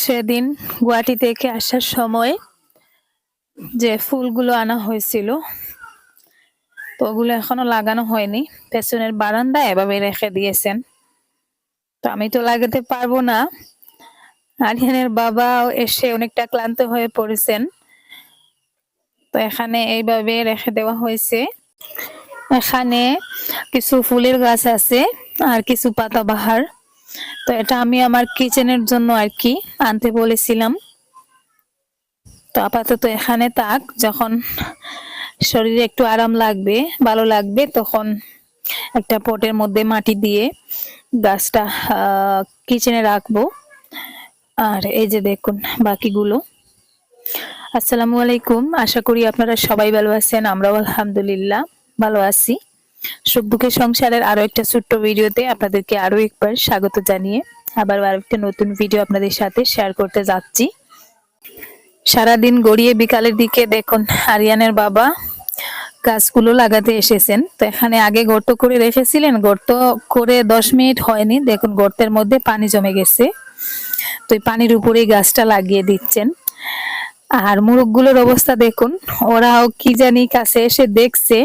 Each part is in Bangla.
সেদিন গুয়াহাটি থেকে আসার সময় যে ফুলগুলো আনা হয়েছিল, তো ওগুলো এখনও লাগানো হয়নি। পেছনের বারান্দায় এভাবে রেখে দিয়েছেন। তো আমি তো লাগাতে পারব না। আরিয়ানের বাবাও এসে অনেকটা ক্লান্ত হয়ে পড়েছেন। তো এখানে এইভাবে রেখে দেওয়া হয়েছে। এখানে কিছু ফুলের গাছ আছে আর কিছু পাতাবাহার তো এটা আমি আমার কিচেনের জন্য আর কি আনতে বলেছিলাম। তো আপাতত এখানে তাক যখন শরীরে একটু আরাম লাগবে, ভালো লাগবে, তখন একটা পটের মধ্যে মাটি দিয়ে গাছটা কিচেনে রাখব। আর এই যে দেখুন বাকিগুলো। আসসালামু আলাইকুম, আশা করি আপনারা সবাই ভালো আছেন, আমরাও আলহামদুলিল্লাহ, ভালো আছি। সুখ সংসারের আরও একটা ছোট্ট ভিডিওতে আপনাদেরকে আরও একবার স্বাগত জানিয়ে আবার আরও একটা নতুন ভিডিও আপনাদের সাথে শেয়ার করতে যাচ্ছি। সারাদিন গড়িয়ে বিকালের দিকে দেখুন, আরিয়ানের বাবা গাছগুলো লাগাতে এসেছেন। তো এখানে আগে গর্ত করে রেখেছিলেন, গর্ত করে দশ মিনিট হয়নি। দেখুন, গর্তের মধ্যে পানি জমে গেছে। তো পানির উপরেই গাছটা লাগিয়ে দিচ্ছেন। আর মুরগগুলোর অবস্থা দেখুন, ওরাও কি জানি কাছে এসে দেখছে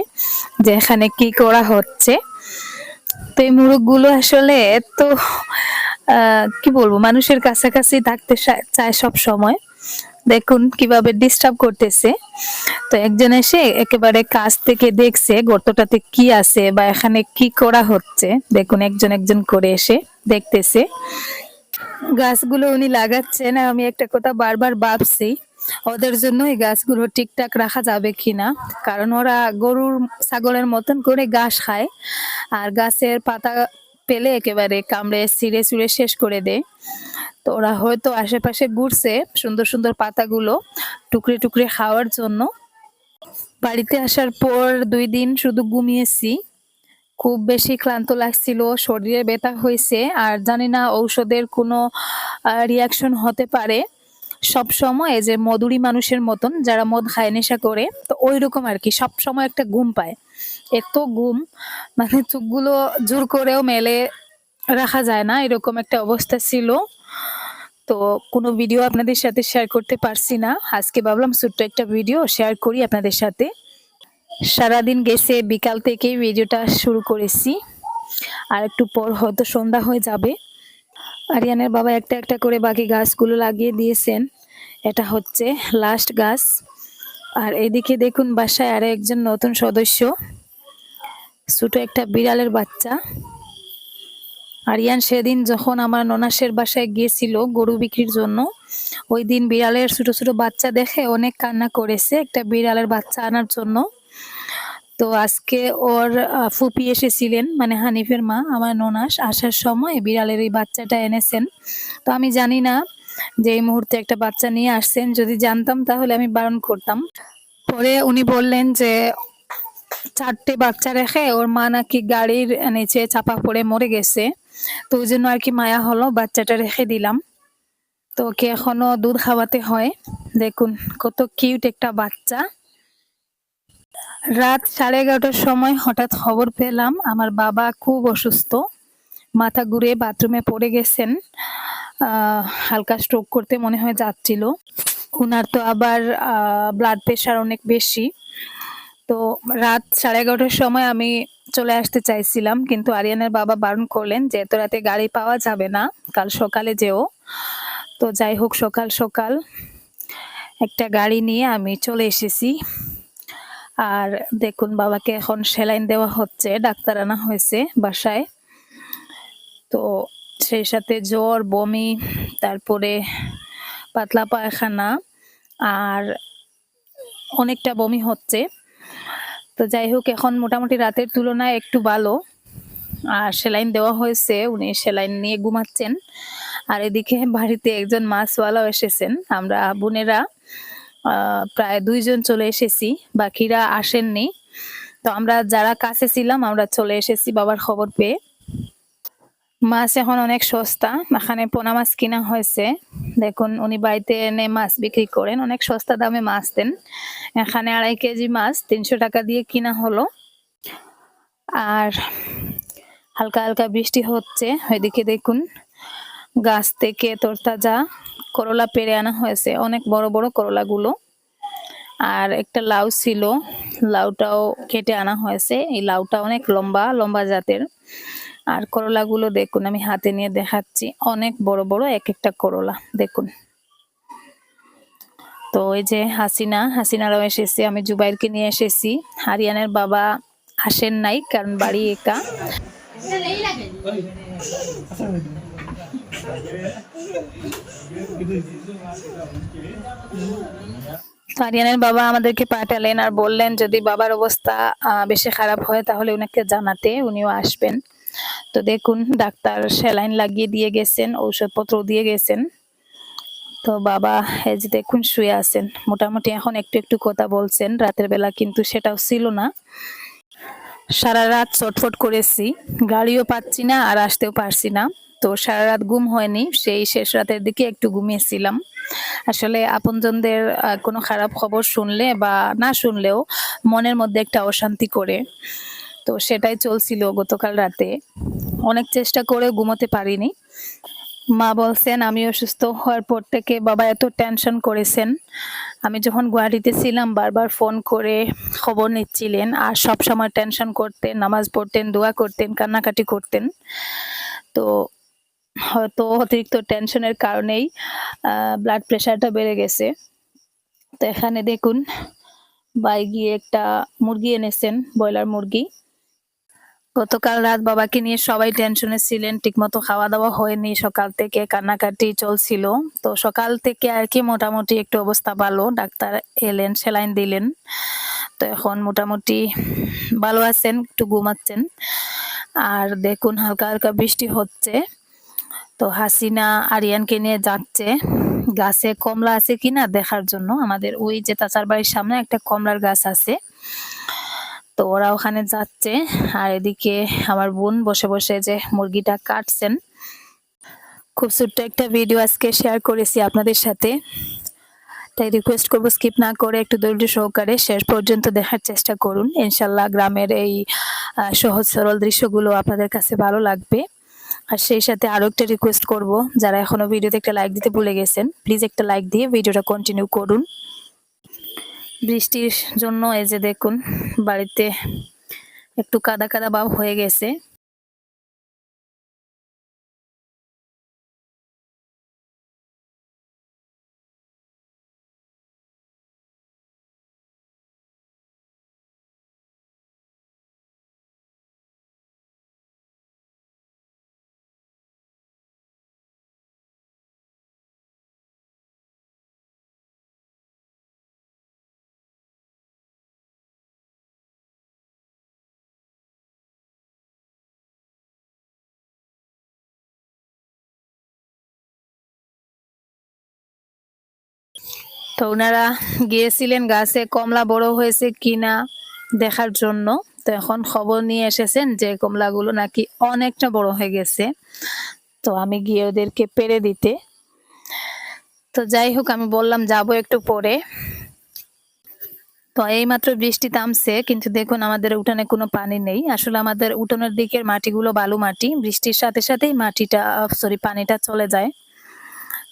যে এখানে কি করা হচ্ছে। তো এই মুরগগুলো আসলে এত কি বলব, মানুষের কাছাকাছি থাকতে চায় সব সময়। দেখুন কীভাবে ডিস্টার্ব করতেছে। তো একজন এসে একেবারে কাছ থেকে দেখছে গর্তটাতে কি আছে বা এখানে কি করা হচ্ছে। দেখুন একজন একজন করে এসে দেখতেছে। গাছগুলো উনি লাগাচ্ছেন, আমি একটা কথা বারবার ভাবছি। ওদের জন্য এই গাছগুলো ঠিকঠাক রাখা যাবে কিনা? কারণ ওরা গরুর, ছাগলের মতন করে ঘাস খায়। আর গাছের পাতা পেলে একেবারে কামড়ে ছিঁড়ে চুড়ে শেষ করে দেয়। তো ওরা হয়তো আশেপাশে ঘুরছে সুন্দর সুন্দর পাতাগুলো টুকরে টুকরে খাওয়ার জন্য। বাড়িতে আসার পর দুই দিন শুধু ঘুমিয়েছি। খুব বেশি ক্লান্ত লাগছিল, শরীরে ব্যথা হয়েছে, আর জানি না ঔষধের কোনো রিয়াকশন হতে পারে। সব সময় যে মধুরী মানুষের মতন যারা মদ খায়, নেশা করে, তো ওই রকম আর কি। সব সময় একটা ঘুম পায়। এত ঘুম মানে চোখগুলো জোর করেও মেলে, রাখা যায় না। এরকম একটা অবস্থা ছিল। তো কোনো ভিডিও আপনাদের সাথে শেয়ার করতে পারছি না। আজকে ভাবলাম ছোট্ট একটা ভিডিও শেয়ার করি আপনাদের সাথে। সারাদিন গেছে, বিকাল থেকেই ভিডিওটা শুরু করেছি। আর একটু পর হয়তো সন্ধ্যা হয়ে যাবে। আরিয়ানের বাবা একটা একটা করে বাকি গাছগুলো লাগিয়ে দিয়েছেন। এটা হচ্ছে লাস্ট গাছ। আর এদিকে দেখুন, বাসায় আরও একজন নতুন সদস্য। ছোট একটা বিড়ালের বাচ্চা। আরিয়ান সেদিন যখন আমার ননাসের বাসায় গিয়েছিল গরু বিক্রির জন্য, ওই দিন বিড়ালের ছোট ছোট বাচ্চা দেখে অনেক কান্না করেছে একটা বিড়ালের বাচ্চা আনার জন্য। তো আজকে ওর ফুপি এসেছিলেন মানে হানিফের মা, আমার ননাস, আসার সময় বিড়ালের এই বাচ্চাটা এনেছেন। তো আমি জানি না যে এই মুহূর্তে একটা বাচ্চা নিয়ে আসছেন, যদি জানতাম তাহলে আমি বারণ করতাম। পরে উনি বললেন যে, চারটে বাচ্চা রেখে ওর মা নাকি গাড়ির নিচে চাপা পড়ে মরে গেছে। তো ওই জন্য আর কি মায়া হলো, বাচ্চাটা রেখে দিলাম। তো ওকে এখনও দুধ খাওয়াতে হয়। দেখুন কত কিউট একটা বাচ্চা। রাত সাড়ে এগারোটার সময় হঠাৎ খবর পেলাম, আমার বাবা খুব অসুস্থ, মাথা ঘুরে বাথরুমে পড়ে গেছেন হালকা স্ট্রোক করতে মনে হয় যাচ্ছিল। ওনার তো আবার ব্লাড প্রেশার অনেক বেশি। তো রাত সাড়ে এগারোটার সময় আমি চলে আসতে চাইছিলাম, কিন্তু আরিয়ানের বাবা বারণ করলেন যে এত রাতে গাড়ি পাওয়া যাবে না, কাল সকালে যেও। তো যাই হোক, সকাল সকাল একটা গাড়ি নিয়ে আমি চলে এসেছি। আর দেখুন বাবাকে এখন সেলাইন দেওয়া হচ্ছে, ডাক্তার আনা হয়েছে বাসায়। তো সেই সাথে জ্বর, বমি, তারপরে পাতলা পায়খানা আর অনেকটা বমি হচ্ছে। তো যাই হোক, এখন মোটামুটি রাতের তুলনায় একটু ভালো। আর সেলাইন দেওয়া হয়েছে, উনি সেলাইন নিয়ে ঘুমাচ্ছেন। আর এদিকে বাড়িতে একজন মাছওয়ালাও এসেছেন, আমরা বোনেরা। প্রায় দুইজন চলে এসেছি, বাকিরা আসেননি। তো আমরা যারা কাছে ছিলাম, আমরা চলে এসেছি বাবার খবর পেয়ে। মাছ এখন অনেক সস্তা, এখানে পোনা মাছ কিনা হয়েছে। দেখুন, উনি বাড়িতে এনে মাছ বিক্রি করেন, অনেক সস্তা দামে মাছ দেন। এখানে আড়াই কেজি মাছ, তিনশো টাকা দিয়ে কিনা হলো। আর হালকা হালকা বৃষ্টি হচ্ছে ওইদিকে দেখুন। গাছ থেকে তরতাজা করলা পেরে আনা হয়েছে, অনেক বড় বড় করলাগুলো। আর একটা লাউ ছিল, লাউটাও কেটে আনা হয়েছে। এই লাউটা অনেক লম্বা লম্বা জাতের। আর করলাগুলো দেখুন, আমি হাতে নিয়ে দেখাচ্ছি, অনেক বড় বড় এক একটা করলা, দেখুন। তো এই যে হাসিনা, হাসিনারাও এসেছে, আমি জুবাইরকে নিয়ে এসেছি। হারিয়ানের বাবা আসেন নাই, কারণ বাড়ি একা। আরিয়ানের বাবা আমাদেরকে পাঠালেন আর বললেন, যদি বাবার অবস্থা বেশি খারাপ হয়, তাহলে উনাকে জানাতে উনিও আসবেন। তো দেখুন, ডাক্তার স্যালাইন লাগিয়ে দিয়ে গেছেন, ঔষধপত্র দিয়ে গেছেন। তো বাবা, এই যে দেখুন, শুয়ে আছেন। মোটামুটি এখন একটু একটু কথা বলছেন, রাতের বেলা কিন্তু সেটাও ছিল না। সারা রাত চটফট করেছি, গাড়িও পাচ্ছি না আর আসতেও পারছি না। তো সারা রাত ঘুম হয়নি, সেই শেষ রাতের দিকে একটু ঘুমিয়েছিলাম। আসলে আপনজনদের কোনো খারাপ খবর শুনলে বা না শুনলেও মনের মধ্যে একটা অশান্তি করে। তো সেটাই চলছিল গতকাল রাতে। অনেক চেষ্টা করে ঘুমোতে পারিনি। মা বলছেন, আমি অসুস্থ হওয়ার পর থেকে বাবা এত টেনশন করেছেন। আমি যখন গুয়াহাটিতে ছিলাম, বারবার ফোন করে খবর নিচ্ছিলেন, আর সব সময় টেনশন করতেন, নামাজ পড়তেন, দোয়া করতেন, কান্নাকাটি করতেন। তো হয়তো অতিরিক্ত টেনশনের কারণেই ব্লাড প্রেশারটা বেড়ে গেছে। তো এখানে দেখুন, বাই গিয়ে একটা মুরগি এনেছেন, ব্রয়লার মুরগি। গতকাল রাত বাবাকে নিয়ে সবাই টেনশনে ছিলেন, ঠিকমতো খাওয়া দাওয়া হয়নি, সকাল থেকে কান্নাকাটি চলছিল। তো সকাল থেকে আর কি মোটামুটি একটু অবস্থা ভালো, ডাক্তার এলেন, সেলাইন দিলেন। তো এখন মোটামুটি ভালো আছেন, একটু ঘুমাচ্ছেন। আর দেখুন, হালকা হালকা বৃষ্টি হচ্ছে। তো হাসিনা, আরিয়ানকে নিয়ে যাচ্ছে। গাছে কমলা আছে কিনা দেখার জন্য। আমাদের ওই যে তাচার বাড়ির সামনে একটা কমলার গাছ আছে। তো ওরা ওখানে যাচ্ছে। আর এদিকে আমার বোন বসে বসে যে মুরগিটা কাটছেন। খুব ছোট্ট একটা ভিডিও আজকে শেয়ার করেছি আপনাদের সাথে। তাই রিকোয়েস্ট করব স্কিপ না করে একটু ধৈর্য সহকারে শেষ পর্যন্ত দেখার চেষ্টা করুন। ইনশাল্লাহ গ্রামের এই সহজ সরল দৃশ্যগুলো আপনাদের কাছে ভালো লাগবে। আর সেই সাথে আরও একটা রিকোয়েস্ট করব, যারা এখনও ভিডিওতে একটা লাইক দিতে ভুলে গেছেন প্লিজ একটা লাইক দিয়ে ভিডিওটা কন্টিনিউ করুন। বৃষ্টির জন্য এই যে দেখুন, বাড়িতে একটু কাদা কাদা ভাব হয়ে গেছে। তো ওনারা গিয়েছিলেন গাছে, কমলা বড় হয়েছে কিনা দেখার জন্য। তো এখন খবর নিয়ে এসেছেন যে কমলাগুলো নাকি অনেকটা বড় হয়ে গেছে। তো আমি গিয়ে ওদেরকে পেরে দিতে। তো যাই হোক, আমি বললাম যাব একটু পরে। তো এই মাত্র বৃষ্টি থামছে, কিন্তু দেখুন আমাদের উঠানে কোনো পানি নেই। আসলে আমাদের উঠানের দিকের মাটিগুলো বালু মাটি বৃষ্টির সাথে সাথেই মাটিটা সরি পানিটা চলে যায়।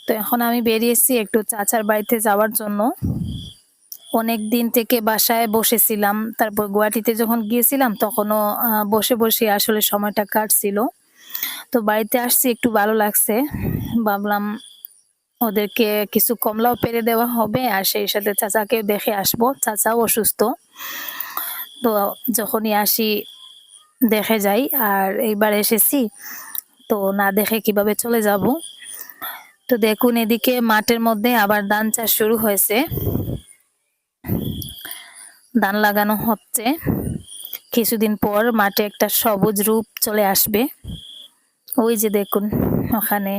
তো এখন আমি বেরিয়েছি একটু চাচার বাড়িতে যাওয়ার জন্য। অনেক দিন থেকে বাসায় বসেছিলাম। তারপর গুয়াহাটিতে যখন গিয়েছিলাম, তখনও বসে বসে আসলে সময়টা কাটছিল। তো বাড়িতে আসছি, একটু ভালো লাগছে। ভাবলাম ওদেরকে কিছু কমলাও পেরে দেওয়া হবে আর সেই সাথে চাচাকেও দেখে আসব। চাচাও অসুস্থ। তো যখনই আসি, দেখে যাই। আর এইবার এসেছি, তো না দেখে কীভাবে চলে যাব। তো দেখুন, এদিকে মাঠের মধ্যে আবার ধান চাষ শুরু হয়েছে। ধান লাগানো হচ্ছে। কিছুদিন পর মাঠে একটা সবুজ রূপ চলে আসবে। ওই যে দেখুন, ওখানে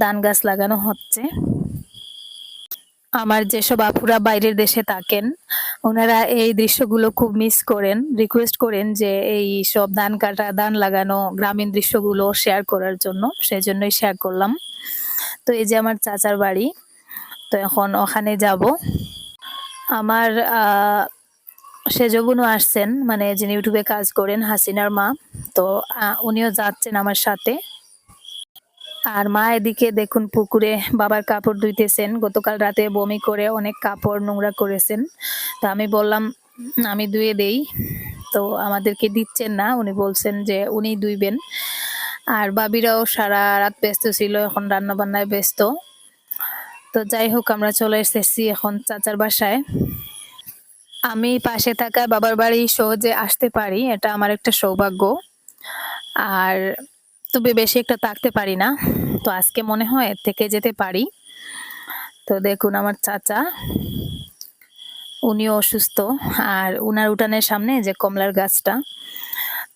ধান গাছ লাগানো হচ্ছে। আমার যেসব আপুরা বাইরের দেশে থাকেন, ওনারা এই দৃশ্যগুলো খুব মিস করেন রিকোয়েস্ট করেন যে এই সব ধান কাটা, ধান লাগানো গ্রামীণ দৃশ্যগুলো শেয়ার করার জন্য, সেজন্যই শেয়ার করলাম। তো এই যে আমার চাচার বাড়ি, তো এখন ওখানে যাব। আমার সেজগুনও আসছেন মানে যিনি ইউটিউবে কাজ করেন, হাসিনার মা, তো উনিও যাচ্ছেন আমার সাথে। আর মা এদিকে দেখুন পুকুরে বাবার কাপড় ধুইতেছেন। গতকাল রাতে বমি করে অনেক কাপড় নোংরা করেছেন। তো আমি বললাম, আমি ধুয়ে দেই। তো আমাদেরকে দিচ্ছেন না। উনি বলছেন যে উনি ধুইবেন। আর বাবিরাও সারা রাত ব্যস্ত ছিল, এখন রান্না বান্নায় ব্যস্ত। তো যাই হোক, আমরা চলে এসেছি এখন চাচার বাসায়। আমি পাশে থাকা বাবার বাড়ি সহজে আসতে পারি, এটা আমার একটা সৌভাগ্য। আর তবে বেশি একটা থাকতে পারি না। তো আজকে মনে হয় থেকে যেতে পারি। তো দেখুন আমার চাচা, উনিও অসুস্থ। আর উনার উঠানের সামনে যে কমলার গাছটা,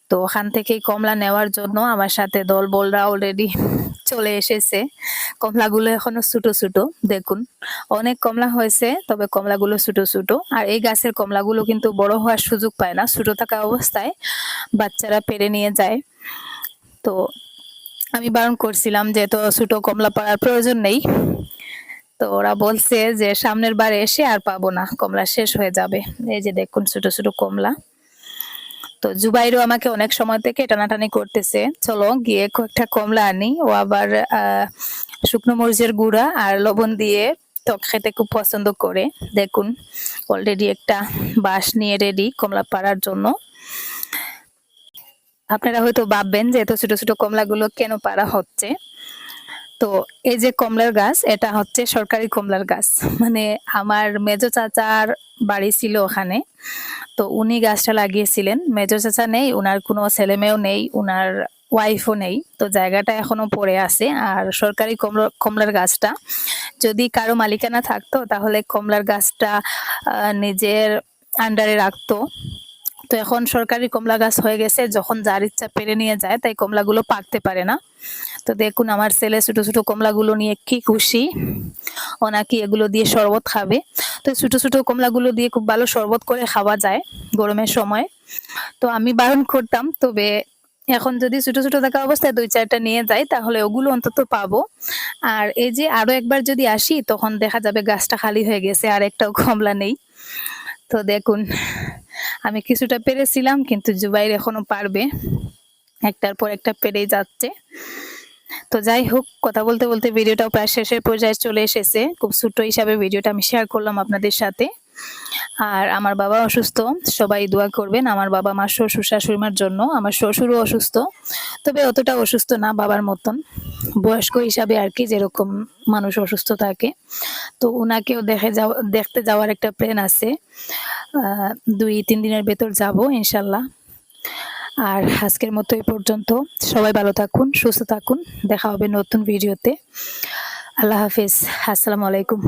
তো ওখান থেকেই কমলা নেওয়ার জন্য আমার সাথে দল বলরা অলরেডি চলে এসেছে। কমলাগুলো এখনও ছোট ছোট, দেখুন। অনেক কমলা হয়েছে, তবে কমলাগুলো ছোট ছোট। আর এই গাছের কমলাগুলো কিন্তু বড় হওয়ার সুযোগ পায় না। ছোট থাকা অবস্থায় বাচ্চারা পেরে নিয়ে যায়। তো আমি বারণ করছিলাম যে তো ছোট কমলা পাড়ার প্রয়োজন নেই। তো ওরা বলছে যে সামনের বারে এসে আর পাবো না, কমলা শেষ হয়ে যাবে। এই যে দেখুন ছোট ছোট কমলা। তো জুবাইরও আমাকে অনেক সময় থেকে টানাটানি করতেছে, চলো গিয়ে কয়েকটা কমলা আনি। ও আবার শুকনো মরিচের গুঁড়া আর লবণ দিয়ে টক খেতে খুব পছন্দ করে। দেখুন অলরেডি একটা বাঁশ নিয়ে রেডি কমলা পাড়ার জন্য। আপনারা হয়তো ভাববেন যে এত ছোট ছোট কমলাগুলো কেন পারা হচ্ছে? তো এই যে কমলার গাছ, এটা হচ্ছে সরকারি কমলার গাছ। মানে আমার মেজো চাচার বাড়ি ছিল ওখানে। তো উনি গাছটা লাগিয়েছিলেন। মেজো চাচা নেই, উনার কোনো ছেলে মেয়েও নেই, উনার ওয়াইফও নেই। তো জায়গাটা এখনও পড়ে আছে। আর সরকারি কমলা, কমলার গাছটা যদি কারও মালিকানা থাকতো, তাহলে কমলার গাছটা নিজের আন্ডারে রাখতো। তো এখন সরকারি কমলা গাছ হয়ে গেছে, যখন যার ইচ্ছা পেরে নিয়ে যায়, তাই কমলাগুলো পাকতে পারে না। তো দেখুন, আমার ছেলে ছোট ছোট কমলাগুলো নিয়ে কি খুশি। ও এগুলো দিয়ে শরবত খাবে। তো ছোট ছোট কমলাগুলো দিয়ে খুব ভালো শরবত করে খাওয়া যায় গরমের সময়। তো আমি বারণ করতাম, তবে এখন যদি ছোট ছোট থাকা অবস্থায় দুই চারটা নিয়ে যাই, তাহলে ওগুলো অন্তত পাবো। আর এই যে আরও একবার যদি আসি, তখন দেখা যাবে গাছটা খালি হয়ে গেছে, আর একটাও কমলা নেই। তো দেখুন আমি কিছুটা পেরেছিলাম, কিন্তু জুবাইর এখনও পারবে, একটার পর একটা পেরেই যাচ্ছে। তো যাই হোক, কথা বলতে বলতে ভিডিওটাও প্রায় শেষের পর্যায়ে চলে এসেছে। খুব ছোট্ট হিসাবে ভিডিওটা আমি শেয়ার করলাম আপনাদের সাথে। আর আমার বাবা অসুস্থ, সবাই দোয়া করবেন। আমার বাবা আমার শ্বশুর, শাশুড়িমার জন্য। আমার শ্বশুরও অসুস্থ। তবে অতটা অসুস্থ না বাবার মতন। বয়স্ক হিসাবে আর কি যেরকম মানুষ অসুস্থ থাকে। তো ওনাকেও দেখে যাওয়া দেখতে যাওয়ার একটা প্ল্যান আছে। দুই, তিন দিনের ভেতর যাব, ইনশাল্লাহ। আর আজকের মতো এই পর্যন্ত। সবাই ভালো থাকুন, সুস্থ থাকুন। দেখা হবে নতুন ভিডিওতে আল্লাহ হাফিজ। আসসালামু আলাইকুম।